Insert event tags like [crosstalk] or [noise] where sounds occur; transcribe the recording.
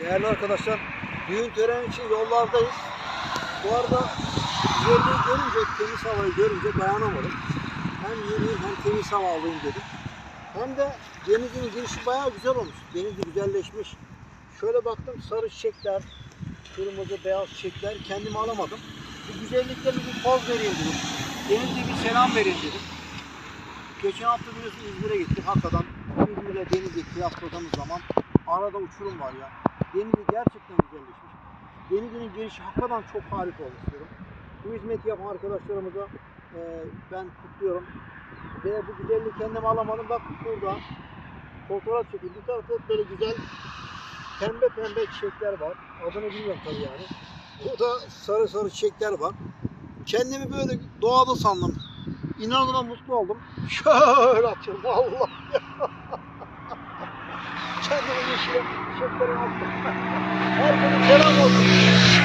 Değerli arkadaşlar, düğün töreni için yollardayız. Bu arada güzelliği görünce, temiz havayı görünce dayanamadım. Hem yürüyeyim hem temiz hava alayım dedim. Hem de denizin girişi bayağı güzel olmuş. Deniz de güzelleşmiş. Şöyle baktım sarı çiçekler, kırmızı beyaz çiçekler kendimi alamadım. Bu güzelliklerine bir poz vereyim dedim. Denize bir selam vereyim dedim. Geçen hafta biliyorsun İzmir'e gittik. Hakikaten İzmir'e denizi kıyasladığımız zaman arada uçurum var ya. Denizi gerçekten güzelleşmiş. Denizin girişi hakikaten çok harika olmuş diyorum. Bu hizmeti yapan arkadaşlarımıza e, ben kutluyorum. Ve bu güzelliği kendim alamadım. Bak burada fotoğraf çekildi. Bir tarafta böyle güzel pembe pembe çiçekler var. Adını bilmiyorum tabii yani. Burada sarı sarı çiçekler var. Kendimi böyle doğada sandım. İnanılmaz mutlu oldum. [laughs] Şöyle açıyorum. Allah [laughs] çiçeklerin attım. Herkese selam olsun.